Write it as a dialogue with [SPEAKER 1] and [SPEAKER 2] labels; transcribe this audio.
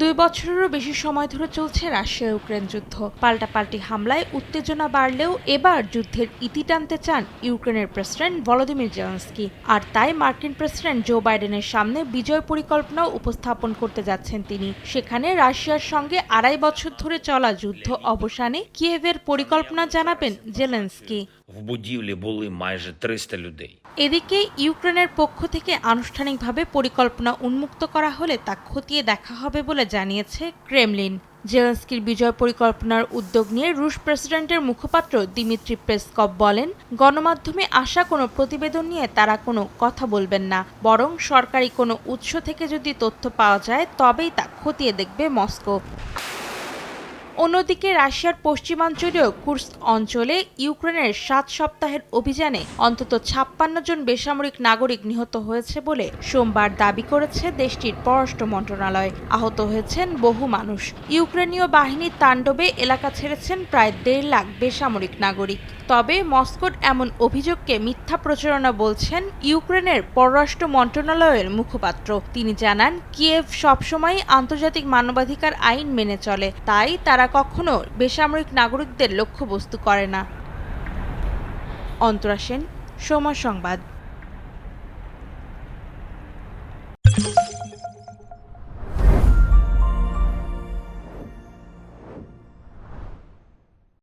[SPEAKER 1] দুই বছরেরও বেশি সময় ধরে চলছে রাশিয়া ইউক্রেন যুদ্ধ পাল্টাপাল্টি হামলায় উত্তেজনা বাড়লেও এবার যুদ্ধের ইতি টানতে চান ইউক্রেনের প্রেসিডেন্ট ভলোদিমির জেলেন্সকি আর তাই মার্কিন প্রেসিডেন্ট জো বাইডেনের সামনে বিজয় পরিকল্পনা উপস্থাপন করতে যাচ্ছেন তিনি সেখানে রাশিয়ার সঙ্গে আড়াই বছর ধরে চলা যুদ্ধ অবসানে কিয়েভের পরিকল্পনা জানাবেন জেলেন্সকি
[SPEAKER 2] В будівлі були майже 300 людей.
[SPEAKER 1] এদিকে ইউক্রেনের পক্ষ থেকে আনুষ্ঠানিকভাবে পরিকল্পনা উন্মুক্ত করা হলে তা খতিয়ে দেখা হবে বলে জানিয়েছে ক্রেমলিন। জেলেন্সকির বিজয় পরিকল্পনার উদ্যোগ নিয়ে রুশ প্রেসিডেন্টের মুখপাত্র দিমিত্রি পেসকভ বলেন, গণমাধ্যমে আসা কোনো প্রতিবেদন নিয়ে তারা কোনো কথা বলবেন না, বরং সরকারি কোনো উৎস থেকে যদি তথ্য পাওয়া যায়, তবেই তা খতিয়ে দেখবে মস্কো। অন্যদিকে রাশিয়ার পশ্চিমাঞ্চলীয় কুর্স্ক অঞ্চলে ইউক্রেনের সাত সপ্তাহের অভিযানে অন্তত ছাপ্পান্ন জন বেসামরিক নাগরিক নিহত হয়েছে বলে সোমবার দাবি করেছে দেশটির পররাষ্ট্র মন্ত্রণালয়। আহত হয়েছেন বহু মানুষ। ইউক্রেনীয় বাহিনীর তাণ্ডবে এলাকা ছেড়েছেন প্রায় দেড় লাখ বেসামরিক নাগরিক। তবে মস্কোর এমন অভিযোগকে মিথ্যা প্রচারণা বলছেন ইউক্রেনের পররাষ্ট্র মন্ত্রণালয়ের মুখপাত্র। তিনি জানান, কিয়েভ সবসময় আন্তর্জাতিক মানবাধিকার আইন মেনে চলে। তাই তারা কখনো বেসামরিক নাগরিকদের লক্ষ্যবস্তু করে না। অন্তরা সেন সময় সংবাদ।